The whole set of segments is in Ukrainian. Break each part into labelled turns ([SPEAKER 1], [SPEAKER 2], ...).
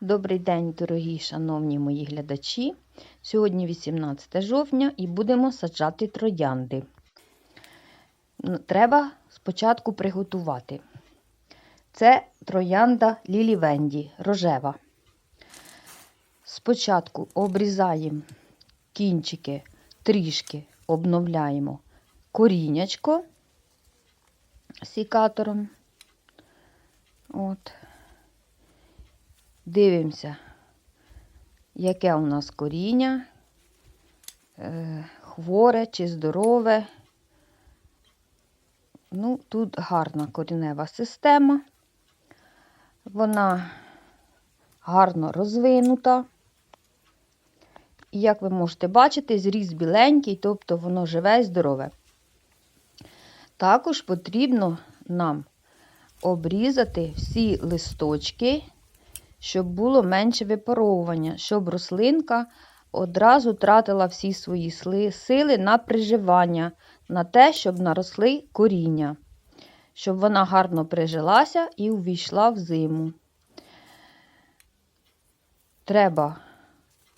[SPEAKER 1] Добрий день, дорогі шановні мої глядачі. Сьогодні 18 жовтня і будемо саджати троянди. Треба спочатку приготувати. Це троянда Лілі Венді, рожева. Спочатку обрізаємо кінчики, трішки обновляємо корінячко сікатором. От. Дивимося, яке у нас коріння, е, хворе чи здорове. Ну, тут гарна корінева система. Вона гарно розвинута. І як ви можете бачити, зріз біленький, тобто воно живе і здорове. Також потрібно нам обрізати всі листочки щоб було менше випаровування, щоб рослинка одразу тратила всі свої сили на приживання, на те, щоб наросли коріння, щоб вона гарно прижилася і увійшла в зиму. Треба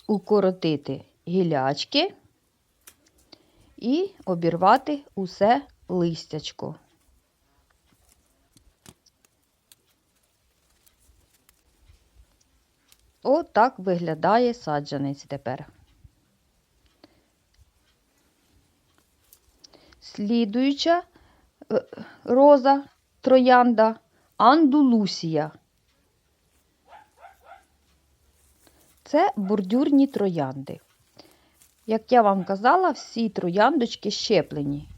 [SPEAKER 1] укоротити гілячки і обірвати усе листячко. Отак виглядає саджанець тепер. Слідуюча е, роза троянда андулусія. Це бордюрні троянди. Як я вам казала, всі трояндочки щеплені.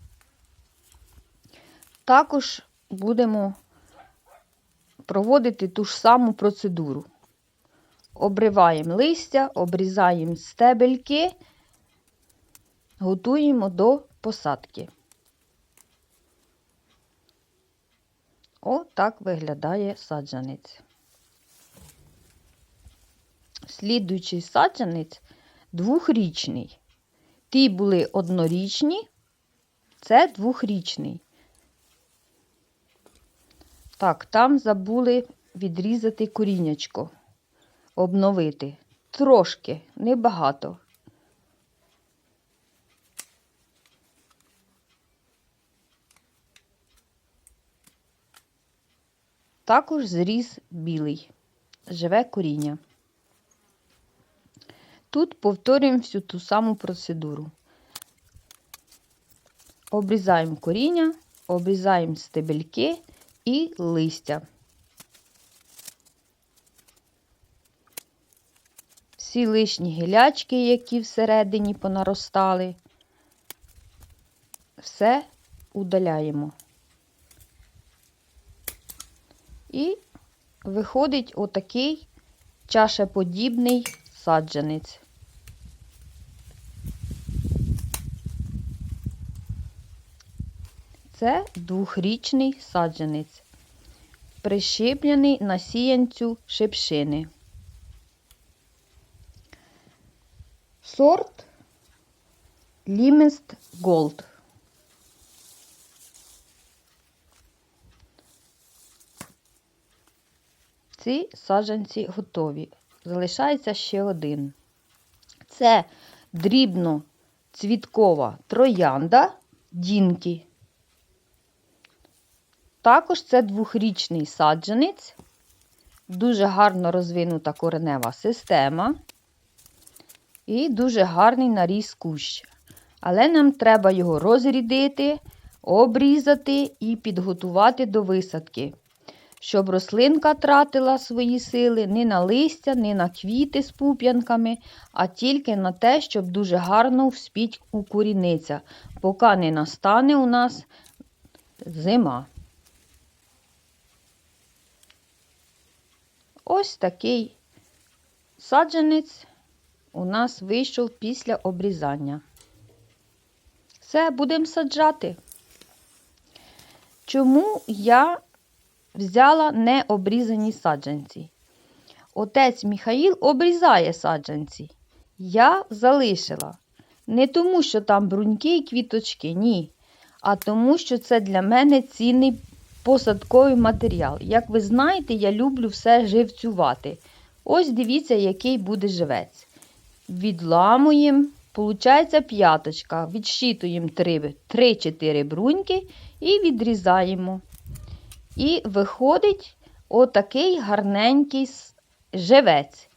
[SPEAKER 1] Також будемо проводити ту ж саму процедуру. Обриваємо листя, обрізаємо стебельки, готуємо до посадки. Отак виглядає саджанець. Слідуючий саджанець двохрічний. Ті були однорічні, це двохрічний. Так, там забули відрізати корінячко обновити. Трошки, небагато. Також зріз білий, живе коріння. Тут повторюємо всю ту саму процедуру. Обрізаємо коріння, обрізаємо стебельки і листя. всі лишні гілячки, які всередині понаростали, все удаляємо. І виходить отакий чашеподібний саджанець. Це двохрічний саджанець, прищеплений на сіянцю шипшини. Сорт Limest Gold. Ці саджанці готові. Залишається ще один. Це дрібно цвіткова троянда Дінкі. Також це двохрічний саджанець, дуже гарно розвинута коренева система і дуже гарний наріс кущ. Але нам треба його розрідити, обрізати і підготувати до висадки, щоб рослинка тратила свої сили не на листя, не на квіти з пуп'янками, а тільки на те, щоб дуже гарно вспіть укоріниться, поки не настане у нас зима. Ось такий саджанець у нас вийшов після обрізання. Все, будемо саджати. Чому я взяла необрізані саджанці? Отець Міхаїл обрізає саджанці. Я залишила. Не тому, що там бруньки і квіточки, ні. А тому, що це для мене цінний посадковий матеріал. Як ви знаєте, я люблю все живцювати. Ось дивіться, який буде живець. Відламуємо, виходить п'яточка. Відщитуємо 3-4 бруньки і відрізаємо. І виходить отакий гарненький живець.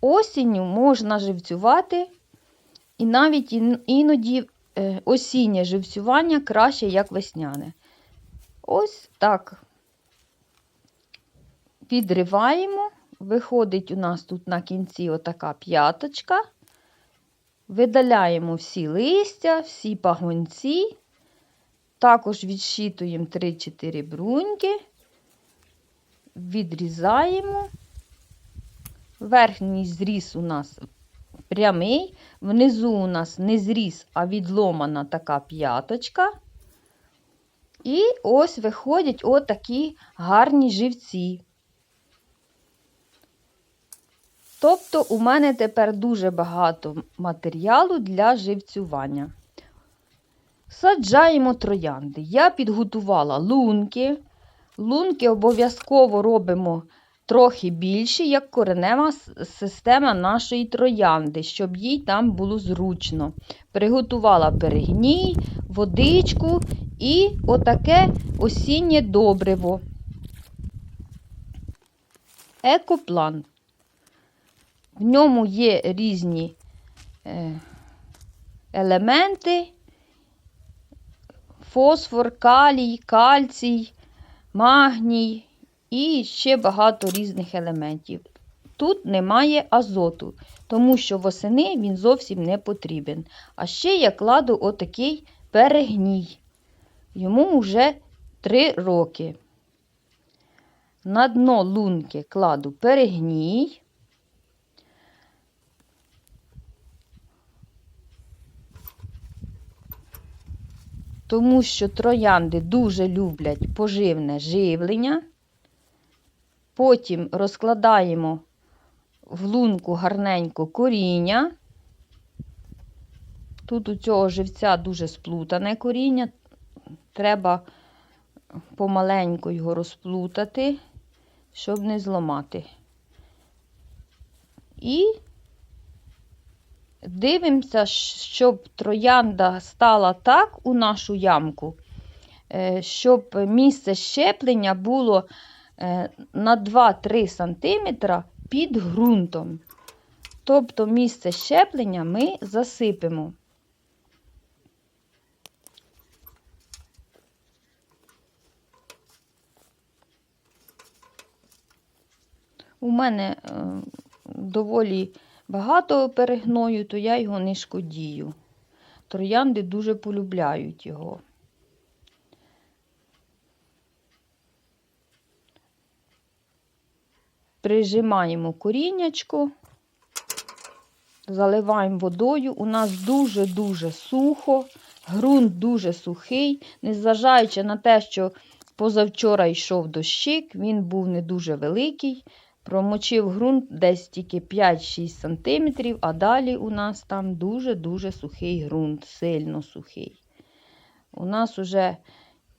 [SPEAKER 1] Осінню можна живцювати, і навіть іноді е, осіннє живцювання краще, як весняне. Ось так. Відриваємо. Виходить у нас тут на кінці отака п'яточка. Видаляємо всі листя, всі пагонці. Також відщитуємо 3-4 бруньки, відрізаємо. Верхній зріз у нас прямий, внизу у нас не зріз, а відломана така п'яточка. І ось виходять отакі гарні живці. Тобто у мене тепер дуже багато матеріалу для живцювання. Саджаємо троянди. Я підготувала лунки. Лунки обов'язково робимо трохи більші, як коренева система нашої троянди, щоб їй там було зручно. Приготувала перегній, водичку і отаке осіннє добриво. Екоплан. В ньому є різні е, елементи, фосфор, калій, кальцій, магній і ще багато різних елементів. Тут немає азоту, тому що восени він зовсім не потрібен. А ще я кладу отакий перегній. Йому вже 3 роки. На дно лунки кладу перегній. тому що троянди дуже люблять поживне живлення. Потім розкладаємо в лунку гарненько коріння. Тут у цього живця дуже сплутане коріння. Треба помаленьку його розплутати, щоб не зламати. І дивимося, щоб троянда стала так у нашу ямку, е, щоб місце щеплення було е, на 2-3 см під ґрунтом. Тобто місце щеплення ми засипемо. У мене е, доволі багато перегною, то я його не шкодію. Троянди дуже полюбляють його. Прижимаємо коріннячко, заливаємо водою. У нас дуже-дуже сухо, ґрунт дуже сухий, незважаючи на те, що позавчора йшов дощик, він був не дуже великий. Промочив ґрунт десь тільки 5-6 см, а далі у нас там дуже-дуже сухий ґрунт, сильно сухий. У нас уже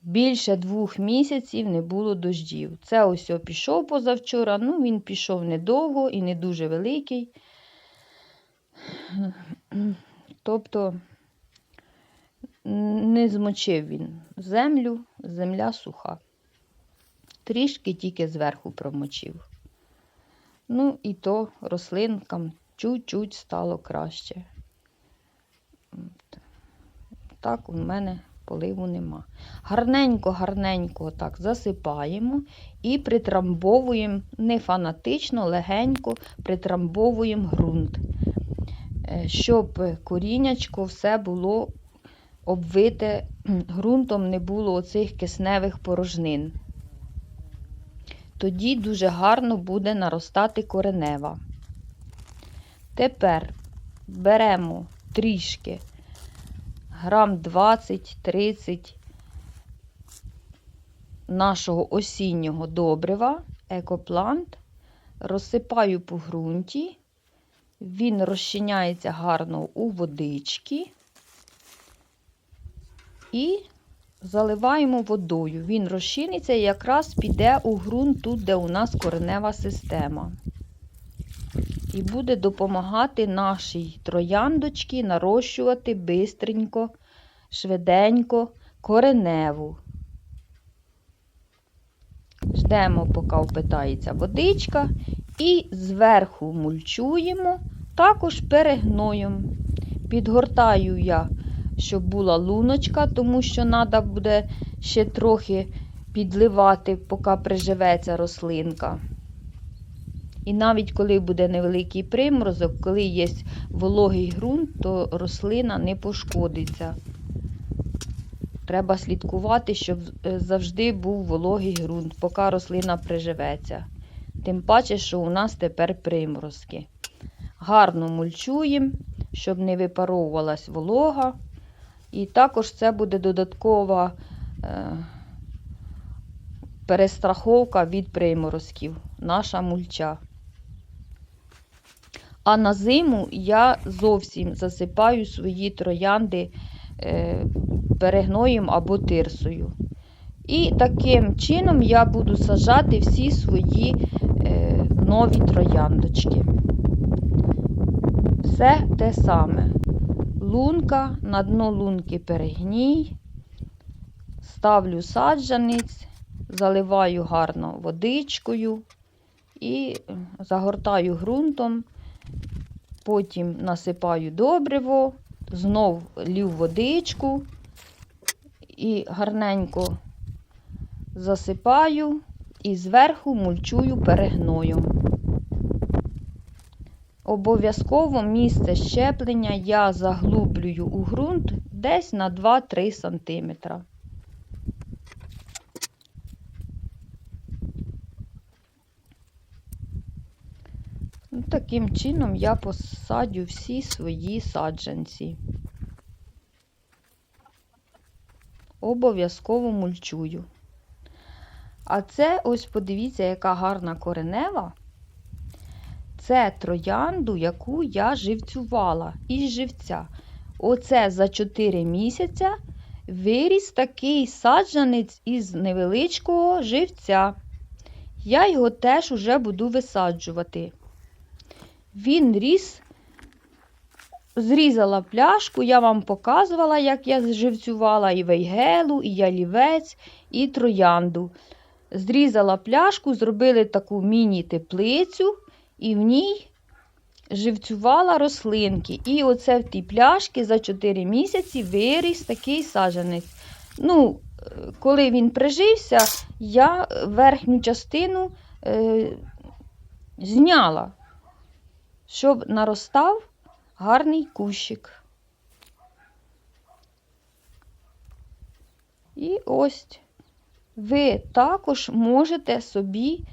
[SPEAKER 1] більше двох місяців не було дождів. Це ось пішов позавчора, ну він пішов недовго і не дуже великий. Тобто не змочив він землю, земля суха. Трішки тільки зверху промочив. Ну, і то рослинкам чуть-чуть стало краще. Так, у мене поливу нема. Гарненько, гарненько так засипаємо і притрамбовуємо не фанатично, легенько притрамбовуємо ґрунт, Е, щоб коріннячко все було обвите ґрунтом, не було оцих кисневих порожнин тоді дуже гарно буде наростати коренева. Тепер беремо трішки грам 20-30 нашого осіннього добрива, екоплант, розсипаю по ґрунті, він розчиняється гарно у водички і заливаємо водою. Він розчиниться і якраз піде у ґрунт тут, де у нас коренева система. І буде допомагати нашій трояндочці нарощувати бистренько, швиденько кореневу. Ждемо, поки впитається водичка, і зверху мульчуємо, також перегноєм. Підгортаю я, щоб була луночка, тому що треба буде ще трохи підливати, поки приживеться рослинка. І навіть коли буде невеликий приморозок, коли є вологий ґрунт, то рослина не пошкодиться. Треба слідкувати, щоб е, завжди був вологий ґрунт, поки рослина приживеться. Тим паче, що у нас тепер приморозки. Гарно мульчуємо, щоб не випаровувалась волога. І також це буде додаткова е, перестраховка від приморозків, наша мульча. А на зиму я зовсім засипаю свої троянди е, перегноєм або тирсою. І таким чином я буду сажати всі свої е, нові трояндочки. Все те саме. Лунка, на дно лунки перегній, ставлю саджанець, заливаю гарно водичкою і загортаю ґрунтом, потім насипаю добриво, знов лів водичку і гарненько засипаю і зверху мульчую перегноєм. Обов'язково місце щеплення я заглублюю у ґрунт десь на 2-3 см. Ну, Таким чином я посадю всі свої саджанці. Обов'язково мульчую. А це ось подивіться, яка гарна коренева. Це троянду, яку я живцювала із живця. Оце за 4 місяця виріс такий саджанець із невеличкого живця. Я його теж уже буду висаджувати. Він ріс, зрізала пляшку, я вам показувала, як я зживцювала і вейгелу, і ялівець, і троянду. Зрізала пляшку, зробили таку міні-теплицю, і в ній живцювала рослинки. І оце в тій пляшці за 4 місяці виріс такий саджанець. Ну, коли він прижився, я верхню частину е, зняла, щоб наростав гарний кущик. І ось ви також можете собі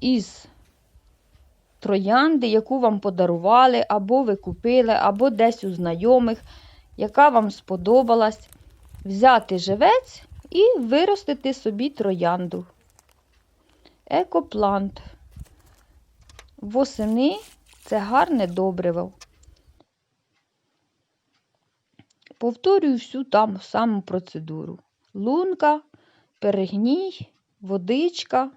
[SPEAKER 1] із троянди, яку вам подарували, або ви купили, або десь у знайомих, яка вам сподобалась, взяти живець і виростити собі троянду. Екоплант. Восени це гарне добриво. Повторюю всю там саму процедуру. Лунка, перегній, водичка,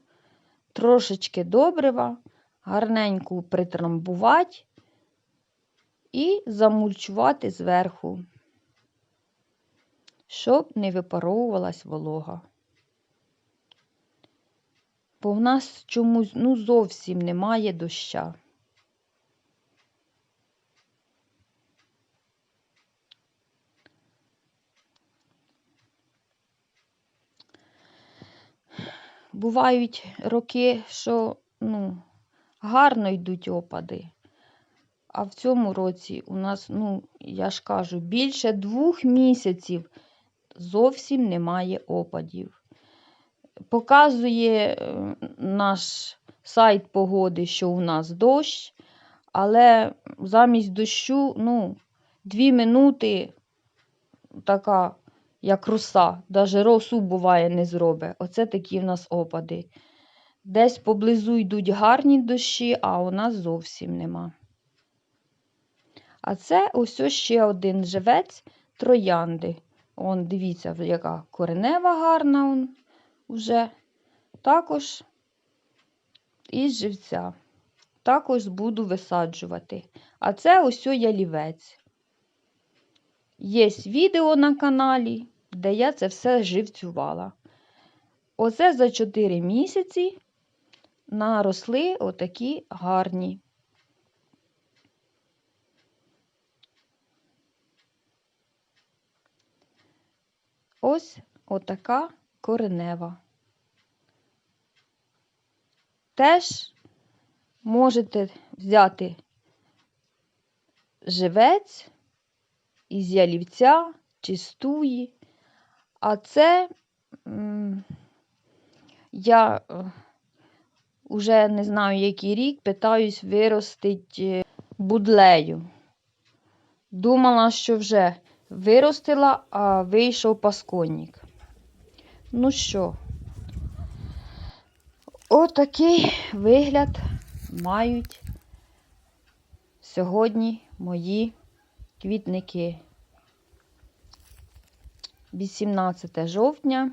[SPEAKER 1] трошечки добрива, гарненько притрамбувати і замульчувати зверху, щоб не випаровувалась волога. Бо в нас чомусь ну, зовсім немає доща. Бувають роки, що ну, гарно йдуть опади. А в цьому році у нас, ну, я ж кажу, більше двох місяців зовсім немає опадів. Показує наш сайт погоди, що у нас дощ, але замість дощу, ну, дві минути така, як роса, навіть росу буває не зробить. Оце такі в нас опади. Десь поблизу йдуть гарні дощі, а у нас зовсім нема. А це ось ще один живець троянди. Он, дивіться, яка коренева гарна он, уже. Також із живця. Також буду висаджувати. А це ось ялівець. Є відео на каналі, де я це все живцювала. Оце за 4 місяці наросли отакі гарні. Ось отака коренева. Теж можете взяти живець із ялівця чи стуї. А це я вже не знаю, який рік питаюсь виростити будлею. Думала, що вже виростила, а вийшов пасконник. Ну що, отакий вигляд мають сьогодні мої квітники. 18 жовтня.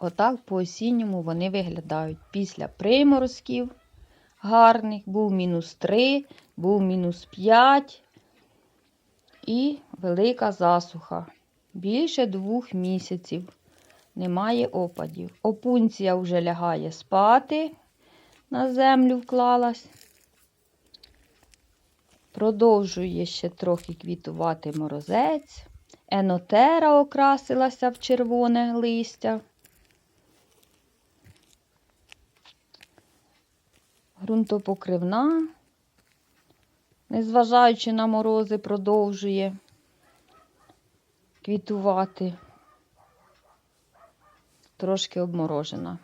[SPEAKER 1] Отак по осінньому вони виглядають. Після приморозків гарних, був мінус 3, був мінус 5 і велика засуха. Більше двох місяців. Немає опадів. Опунція вже лягає спати, на землю вклалась. Продовжує ще трохи квітувати морозець. Енотера окрасилася в червоне листя. Грунтопокривна, незважаючи на морози, продовжує квітувати. Трошки обморожена.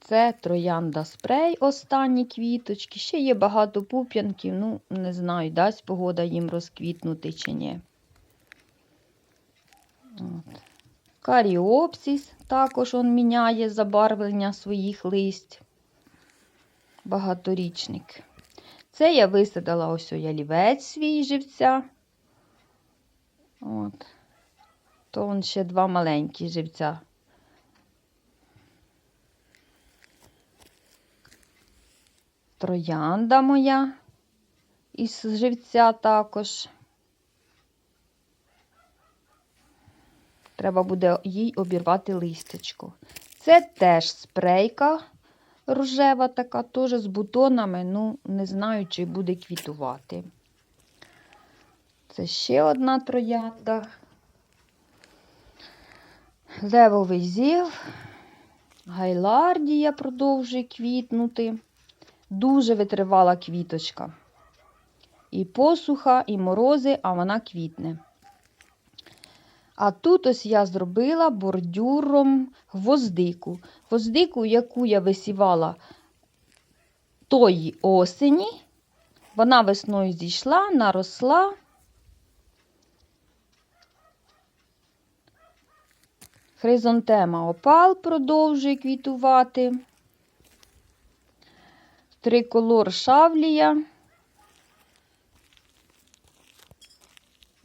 [SPEAKER 1] Це троянда спрей, останні квіточки. Ще є багато пуп'янків, ну, не знаю, дасть погода їм розквітнути чи ні. От. Каріопсіс також он міняє забарвлення своїх листь. Багаторічник. Це я висадила ось ялівець свій живця. От. То он ще два маленькі живця. Троянда моя із живця також. Треба буде їй обірвати листячко. Це теж спрейка рожева така, теж з бутонами, ну, не знаю, чи буде квітувати. Це ще одна троянда. Левовий зів, гайлардія продовжує квітнути. Дуже витривала квіточка. І посуха, і морози, а вона квітне. А тут ось я зробила бордюром гвоздику. Гвоздику, яку я висівала тої осені, вона весною зійшла, наросла. Хризантема опал продовжує квітувати. Триколор шавлія.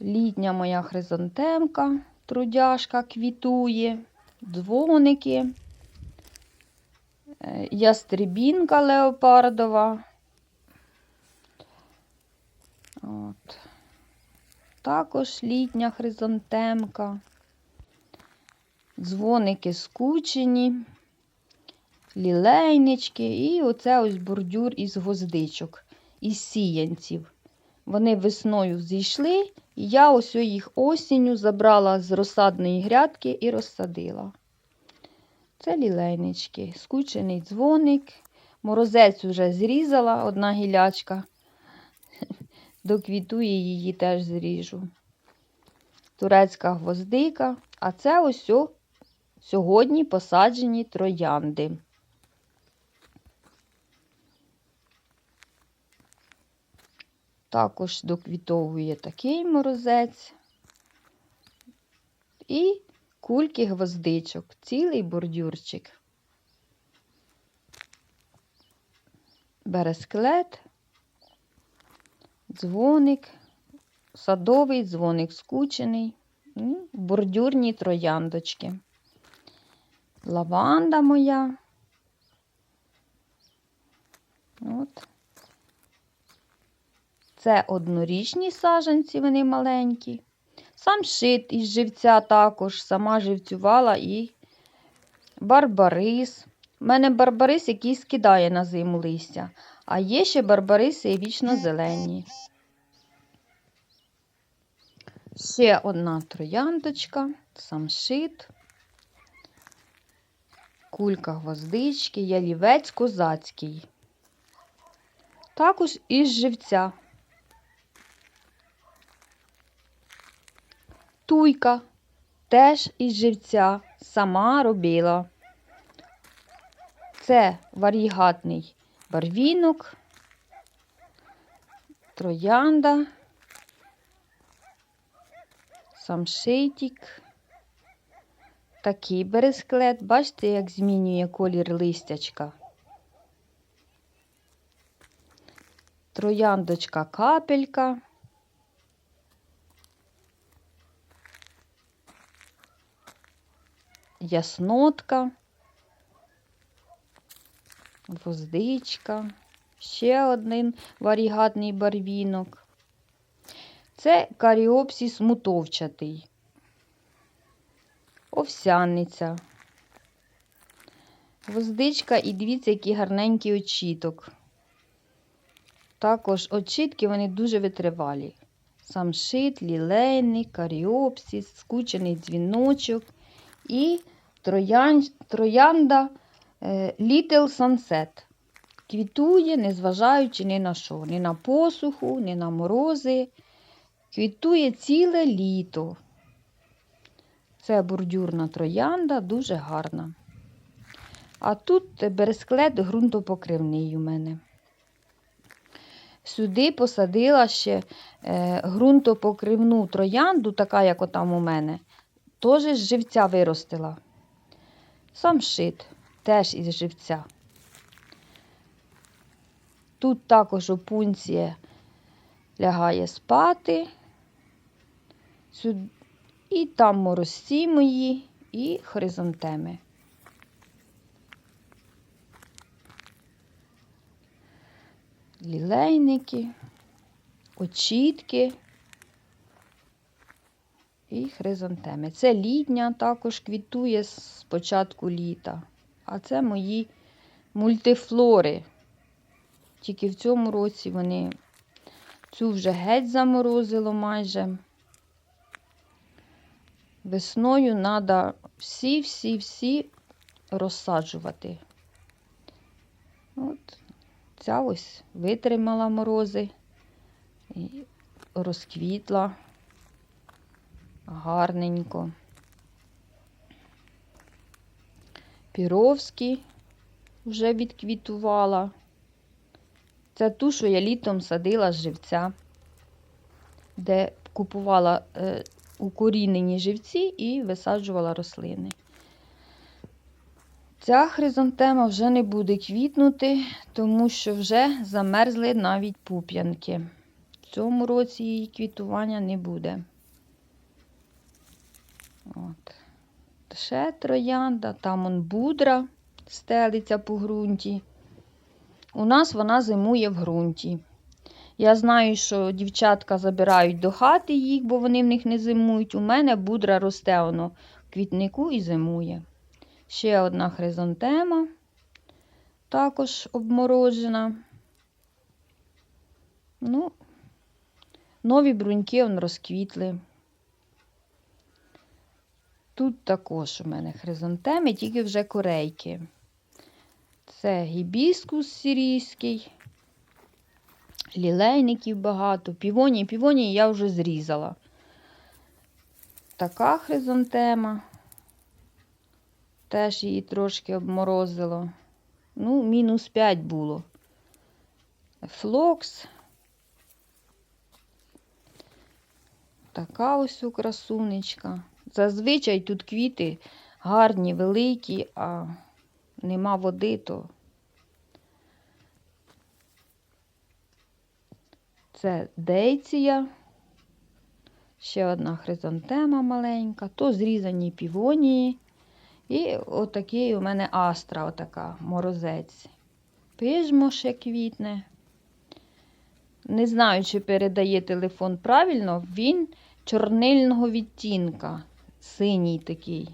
[SPEAKER 1] Літня моя хризантемка, трудяшка квітує, дзвоники, е, ястребінка леопардова. От. Також літня хризантемка, дзвоники скучені, лілейнички і оце ось бордюр із гвоздичок, із сіянців. Вони весною зійшли, я ось їх осінню забрала з розсадної грядки і розсадила. Це лілейнички, скучений дзвоник. Морозець уже зрізала одна гілячка. Доквітує її теж зріжу. Турецька гвоздика. А це ось сьогодні посаджені троянди. Також доквітовує такий морозець. І кульки гвоздичок, цілий бордюрчик. Бересклет, дзвоник, садовий дзвоник скучений, ну, бордюрні трояндочки. Лаванда моя. От. Це однорічні саженці, вони маленькі. Сам шит із живця також, сама живцювала і барбарис. У мене барбарис, який скидає на зиму листя, а є ще барбариси вічно зелені. Ще одна трояндочка, самшит, кулька гвоздички, ялівець козацький. Також із живця. Туйка теж із живця сама робила. Це варігатний барвінок, троянда, самшитик. Такий бересклет. Бачите, як змінює колір листячка. Трояндочка капелька. Яснотка. Гвоздичка, ще один варігатний барвінок. Це каріопсіс мутовчатий, овсяниця, гвоздичка і дивіться, який гарненький очіток. Також очітки вони дуже витривалі. Самшит, лілейний, каріопсіс, скучений дзвіночок і троян... троянда. Little Sunset. Квітує, незважаючи ні на що, ні на посуху, ні на морози. Квітує ціле літо. Це бордюрна троянда, дуже гарна. А тут бересклет ґрунтопокривний у мене. Сюди посадила ще е, ґрунтопокривну троянду, така, як отам у мене, теж з живця виростила. Сам шит теж із живця. Тут також опунція лягає спати. І там морозці мої, і хризантеми. Лілейники, очітки і хризантеми. Це літня також квітує з початку літа. А це мої мультифлори. Тільки в цьому році вони цю вже геть заморозило майже. Весною треба всі-всі-всі розсаджувати. От, ця ось витримала морози і розквітла гарненько. Піровський вже відквітувала. Це ту, що я літом садила з живця, де купувала е, укорінені живці і висаджувала рослини. Ця хризантема вже не буде квітнути, тому що вже замерзли навіть пуп'янки. В цьому році її квітування не буде. От ще троянда, там он будра стелиться по ґрунті. У нас вона зимує в ґрунті. Я знаю, що дівчатка забирають до хати їх, бо вони в них не зимують. У мене будра росте воно в квітнику і зимує. Ще одна хризантема, також обморожена. Ну, нові бруньки он розквітли. Тут також у мене хризантеми, тільки вже корейки. Це гібіскус сирійський, лілейників багато, півонії. Півонії я вже зрізала. Така хризантема. Теж її трошки обморозило. Ну, мінус 5 було. Флокс. Така ось у красунечка. Зазвичай тут квіти гарні, великі, а нема води, то це дейція. Ще одна хризантема маленька, то зрізані півонії. І отакий у мене астра, отака, морозець. Пижмо ще квітне. Не знаю, чи передає телефон правильно, він чорнильного відтінка. Синій такий.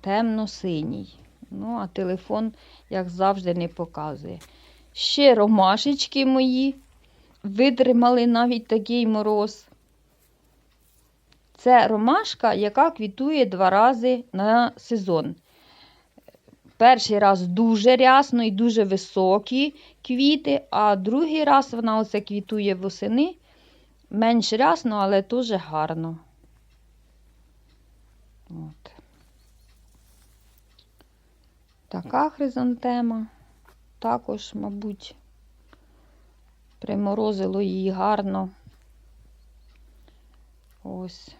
[SPEAKER 1] Темно-синій. Ну, а телефон, як завжди, не показує. Ще ромашечки мої витримали навіть такий мороз. Це ромашка, яка квітує два рази на сезон. Перший раз дуже рясно і дуже високі квіти, а другий раз вона оце квітує восени. Менш рясно, але дуже гарно. От. Така хризантема. Також, мабуть, приморозило її гарно. Ось.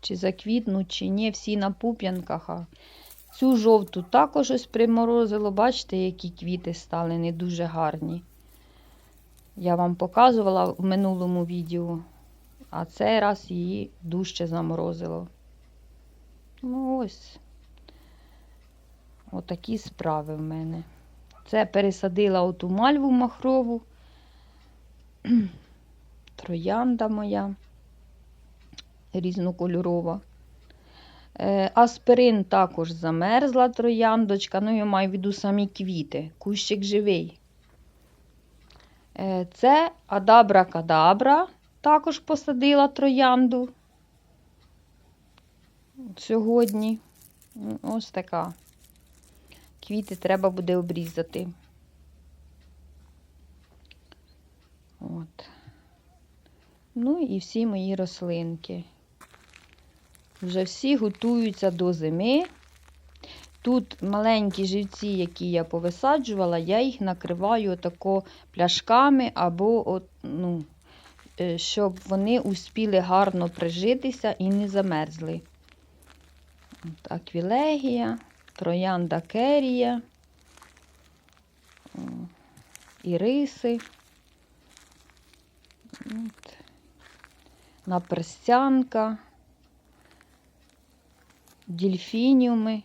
[SPEAKER 1] Чи заквітнуть, чи ні, всі на пуп'янках. А цю жовту також ось приморозило. Бачите, які квіти стали не дуже гарні. Я вам показувала в минулому відео, а цей раз її дужче заморозило. Ну ось. Отакі справи в мене. Це пересадила оту мальву махрову. Троянда моя різнокольорова. Е, Аспирин також замерзла трояндочка. Ну, я маю в виду самі квіти. Кущик живий. Е, Це Адабра Кадабра. Також посадила троянду. Сьогодні. Ось така. Квіти треба буде обрізати. От. Ну і всі мої рослинки. Вже всі готуються до зими. Тут маленькі живці, які я повисаджувала, я їх накриваю отако пляшками або, от, ну, е, щоб вони успіли гарно прижитися і не замерзли. От, аквілегія, троянда керія, іриси. От. Наперстянка, дельфініуми.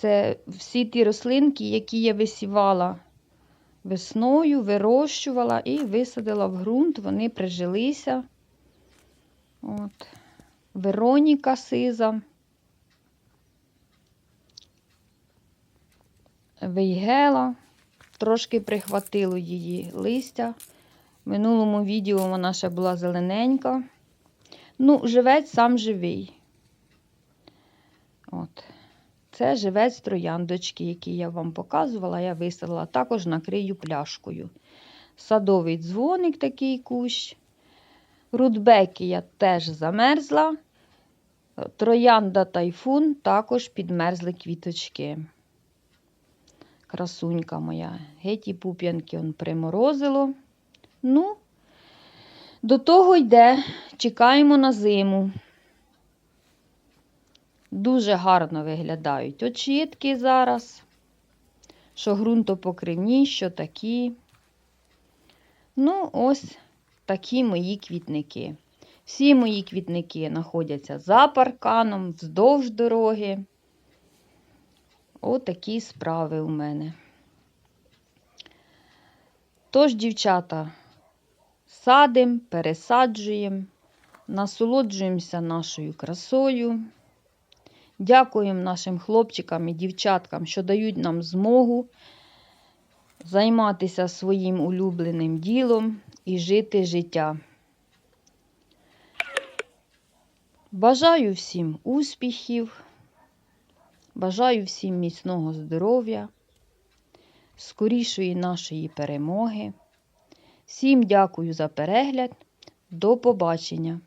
[SPEAKER 1] Це всі ті рослинки, які я висівала весною, вирощувала і висадила в ґрунт, вони прижилися. От. Вероніка сиза. Вейгела. Трошки прихватило її листя. В минулому відео вона ще була зелененька. Ну, живець сам живий. От. Це живець трояндочки, який я вам показувала, я висадила. Також накрию пляшкою. Садовий дзвоник такий кущ. Рудбекія теж замерзла. Троянда тайфун також підмерзли квіточки. Красунька моя. Геті пуп'янки он приморозило. Ну, до того йде, чекаємо на зиму. Дуже гарно виглядають очітки зараз, що ґрунтопокривні, що такі. Ну, ось такі мої квітники. Всі мої квітники знаходяться за парканом, вздовж дороги. Отакі справи у мене. Тож, дівчата, садимо, пересаджуємо, насолоджуємося нашою красою. Дякуємо нашим хлопчикам і дівчаткам, що дають нам змогу займатися своїм улюбленим ділом і жити життя. Бажаю всім успіхів, бажаю всім міцного здоров'я, скорішої нашої перемоги. Всім дякую за перегляд. До побачення!